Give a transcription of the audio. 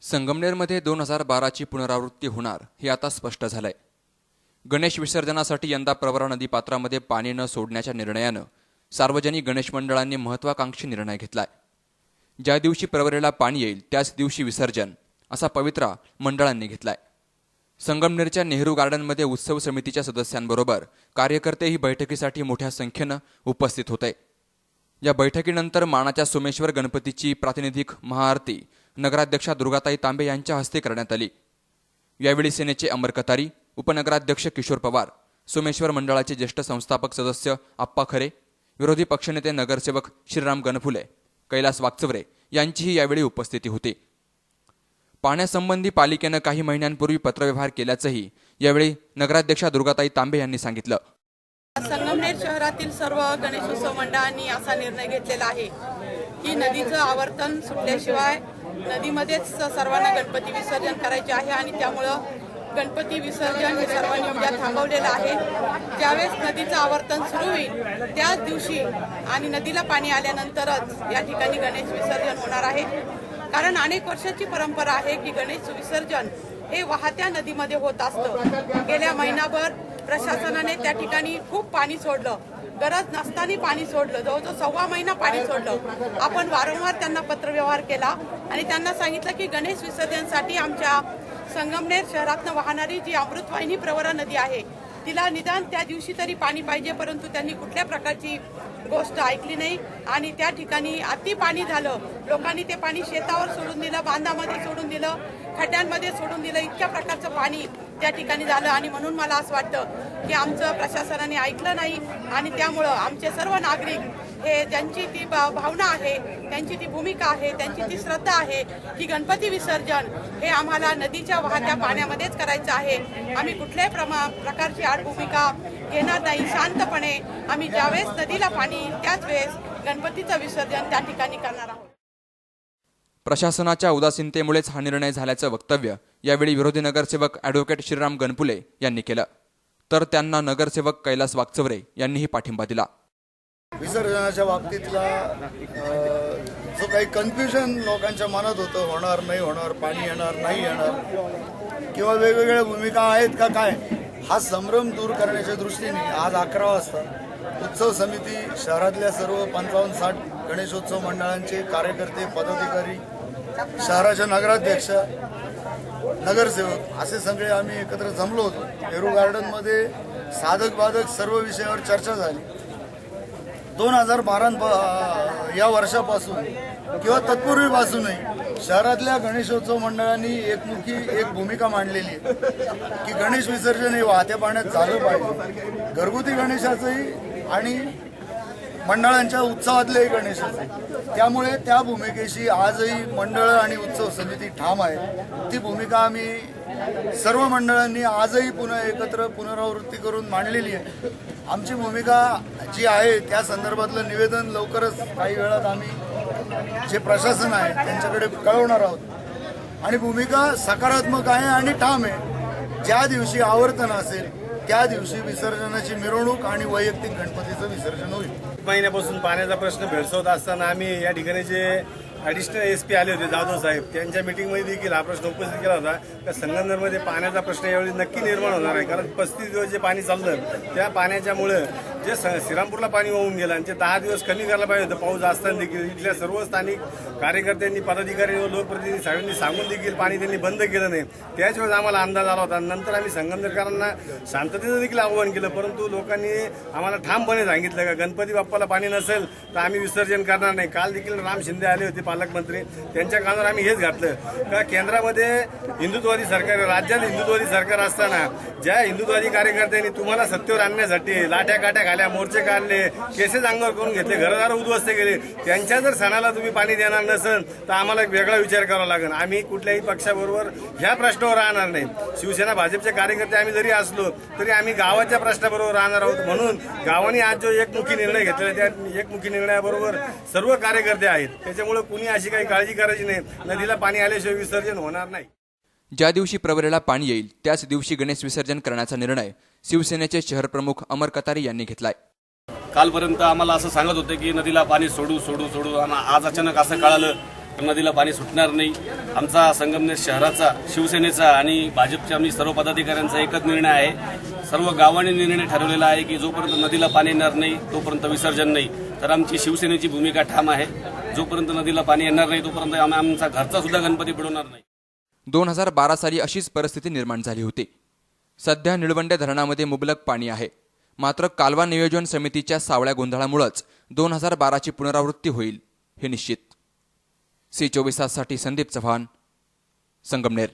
संगमनेरमध्ये दोन हजार बाराची पुनरावृत्ती होणार हे आता स्पष्ट झालंय. गणेश विसर्जनासाठी यंदा प्रवरा नदी पात्रामध्ये पाणी न सोडण्याच्या निर्णयानं सार्वजनिक गणेश मंडळांनी महत्वाकांक्षी निर्णय घेतलाय. ज्या दिवशी प्रवरेला पाणी येईल त्याच दिवशी विसर्जन असा पवित्रा मंडळांनी घेतलाय. संगमनेरच्या नेहरू गार्डनमध्ये उत्सव समितीच्या सदस्यांबरोबर कार्यकर्तेही बैठकीसाठी मोठ्या संख्येनं उपस्थित होते. या बैठकीनंतर मानाच्या सोमेश्वर गणपतीची प्रातिनिधिक महाआरती नगराध्यक्षा दुर्गाताई तांबे यांच्या हस्ते करण्यात आली. यावेळी सेनेचे अमर कतारी उपनगराध्यक्ष किशोर पवार सोमेश्वर मंडळाचे ज्येष्ठ संस्थापक सदस्य आप्पा खरे विरोधी पक्षनेते नगरसेवक श्रीराम गणफुले कैलास वागचवरे यांचीही यावेळी उपस्थिती होती. पाण्यासंबंधी पालिकेनं काही महिन्यांपूर्वी पत्रव्यवहार केल्याचंही यावेळी नगराध्यक्षा दुर्गाताई तांबे यांनी सांगितलं. संगमनेर शहरातील सर्व गणेशोत्सव मंडळांनी असा निर्णय घेतलेला आहे की नदीचं आवर्तन सुटल्याशिवाय नदीमध्येच सर्वांना गणपती विसर्जन करायचे आहे आणि त्यामुळं गणपती विसर्जन हे सर्वांनी उद्या थांबवलेलं आहे. ज्यावेळेस नदीचं आवर्तन सुरू होईल त्याच दिवशी आणि नदीला पाणी आल्यानंतरच या ठिकाणी गणेश विसर्जन होणार आहे. कारण अनेक वर्षाची परंपरा आहे की गणेश विसर्जन हे वाहत्या नदीमध्ये होत असतं. गेल्या महिनाभर प्रशासनाने त्या ठिकाणी खूप पाणी सोडलं. गरज नसताना पाणी सोडलं. जवळजवळ सव्वा महिना पाणी सोडलं. आपण वारंवार त्यांना पत्रव्यवहार केला. आणि त्यांना सांगितलं की गणेश विसर्जनसाठी आमच्या संगमनेर शहरातनं वाहणारी जी अमृतवाहिनी प्रवरा नदी आहे तिला निदान त्या दिवशी तरी पाणी पाहिजे परंतु त्यांनी कुठल्या प्रकारची गोष्ट ऐकली नाही. आणि त्या ठिकाणी अति पाणी झालं. लोकांनी ते पाणी शेतावर सोडून दिलं बांधामध्ये सोडून दिलं खड्ड्यांमध्ये सोडून दिलं. इतक्या प्रकारचं पाणी त्या ठिकाणी झालं आणि म्हणून मला असं वाटतं की आमचं प्रशासनाने ऐकलं नाही आणि त्यामुळं आमचे सर्व नागरिक हे ज्यांची ती भावना आहे त्यांची ती भूमिका आहे त्यांची ती श्रद्धा आहे की गणपती विसर्जन हे आम्हाला नदीच्या वाहत्या पाण्यामध्येच करायचं आहे. आम्ही कुठल्याही प्रमा प्रकारची आड भूमिका घेणार नाही. शांतपणे आम्ही ज्यावेळेस नदीला पाणी त्याच वेळेस गणपतीचं विसर्जन त्या ठिकाणी करणार आहोत. प्रशासनाच्या उदासीनतेमुळेच हा निर्णय झाल्याचं वक्तव्य यावेळी विरोधी नगरसेवक ॲडव्होकेट श्रीराम गणपुले यांनी केलं. तर त्यांना नगरसेवक कैलास वागचवरे यांनीही पाठिंबा दिला. विसर्जनाच्या बाबतीतला जो काही कन्फ्युजन लोकांच्या मनात होतं होणार नाही होणार पाणी येणार नाही येणार किंवा वेगवेगळ्या भूमिका आहेत का काय हा संभ्रम दूर करण्याच्या दृष्टीने आज अकरा वाजता उत्सव समिती शहरातल्या सर्व पंचावन्न साठ गणेशोत्सव मंडळांचे कार्यकर्ते पदाधिकारी शहराच्या नगराध्यक्ष नगरसेवक असे सगळे आम्ही एकत्र जमलो होतो. नेहरू गार्डनमध्ये साधक बाधक सर्व विषयावर चर्चा झाली. दोन हजार बारा या वर्षापासून किंवा तत्पूर्वीपासूनही शहरातल्या गणेशोत्सव मंडळांनी एकमुखी एक भूमिका मांडलेली आहे की गणेश विसर्जन हे वाहत्या पाण्यात झालं पाहिजे. घरगुती गणेशाचंही आणि मंडळांच्या उत्सवातल्याही गणेशाचं त्यामुळे त्या भूमिकेशी आजही मंडळ आणि उत्सव समिती ठाम आहे. ती भूमिका आम्ही सर्व मंडळांनी आजही पुन्हा एकत्र पुनरावृत्ती करून मांडलेली आहे. आमची भूमिका जी आहे त्या संदर्भातलं निवेदन लवकरच काही वेळात आम्ही जे प्रशासन आहे त्यांच्याकडे कळवणार आहोत. आणि भूमिका सकारात्मक आहे आणि ठाम आहे. ज्या दिवशी आवर्तन असेल त्या दिवशी विसर्जनाची मिरवणूक आणि वैयक्तिक गणपतीचं विसर्जन होईल. महिन्यापासून पाण्याचा प्रश्न भेडसवत असताना आम्ही या ठिकाणी जे ॲडिशनल एस पी आले होते जाधव साहेब. त्यांच्या मिटिंगमध्ये देखील हा प्रश्न उपस्थित केला होता. त्या संगमनेरमध्ये पाण्याचा प्रश्न यावेळी नक्की निर्माण होणार आहे. कारण पस्तीस दिवस जे पाणी चाललं त्या पाण्याच्यामुळं जे स- श्रीरामपूरला पाणी वाहून गेलं आणि ते दहा दिवस कमी करायला पाहिजे होतं. पाऊस असताना देखील इथल्या सर्व स्थानिक कार्यकर्त्यांनी पदाधिकारी व लोकप्रतिनिधी सगळ्यांनी सांगून देखील पाणी त्यांनी बंद केलं नाही. त्याच वेळेस आम्हाला अंदाज आला होता. नंतर आम्ही संगमनेरकरांना शांततेचं देखील आवाहन केलं. परंतु लोकांनी आम्हाला ठामपणे सांगितलं का गणपती बाप्पाला पाणी नसेल तर आम्ही विसर्जन करणार नाही. काल देखील राम शिंदे आले होते पालकमंत्री त्यांच्या कानावर आम्ही हेच घातलं. का केंद्रामध्ये हिंदुत्ववादी सरकार राज्यात हिंदुत्ववादी सरकार असताना ज्या हिंदुत्ववादी कार्यकर्त्यांनी तुम्हाला सत्तेवर आणण्यासाठी लाट्या काट्या घाल्या मोर्चे काढले केसेस अंगावर करून घेतले घरदार उद्ध्वस्त केले त्यांच्या जर सणाला तुम्ही पाणी देणार नसेल तर आम्हाला एक वेगळा विचार करावा लागेल. आम्ही कुठल्याही पक्षाबरोबर ह्या प्रश्नावर राहणार नाही. शिवसेना भाजपचे कार्यकर्ते आम्ही जरी असलो तरी आम्ही गावाच्या प्रश्नाबरोबर राहणार आहोत. म्हणून गावाने आज जो एकमुखी निर्णय घेतलेला त्या एकमुखी निर्णयाबरोबर सर्व कार्यकर्ते आहेत. त्याच्यामुळे कुणी अशी काही काळजी करायची नाही. नदीला पाणी आल्याशिवाय विसर्जन होणार नाही. ज्या दिवशी प्रवरेला पाणी येईल त्याच दिवशी गणेश विसर्जन करण्याचा निर्णय शिवसेनेचे शहरप्रमुख अमर कतारी यांनी घेतलाय. कालपर्यंत आम्हाला असं सांगत होते की नदीला पाणी सोडू सोडू सोडू. आणि आज अचानक असं कळालं नदीला पाणी सुटणार नाही. आमचा संगमनेर शहराचा शिवसेनेचा आणि भाजपच्या आम्ही सर्व पदाधिकाऱ्यांचा एकच निर्णय आहे. सर्व गावांनी निर्णय ठरवलेला आहे की जोपर्यंत नदीला पाणी येणार नाही तोपर्यंत विसर्जन नाही. तर आमची शिवसेनेची भूमिका ठाम आहे. जोपर्यंत नदीला पाणी येणार नाही तोपर्यंत आम्ही आमचा घरचा सुद्धा गणपती बुडवणार नाही. दोन हजार बारा साली अशीच परिस्थिती निर्माण झाली होती. सध्या निळवंडे धरणामध्ये मुबलक पाणी आहे. मात्र कालवा नियोजन समितीच्या सावळ्या गोंधळामुळेच दोन हजार बाराची पुनरावृत्ती होईल हे निश्चित. सी चोवीस ताससाठी संदीप चव्हाण संगमनेर.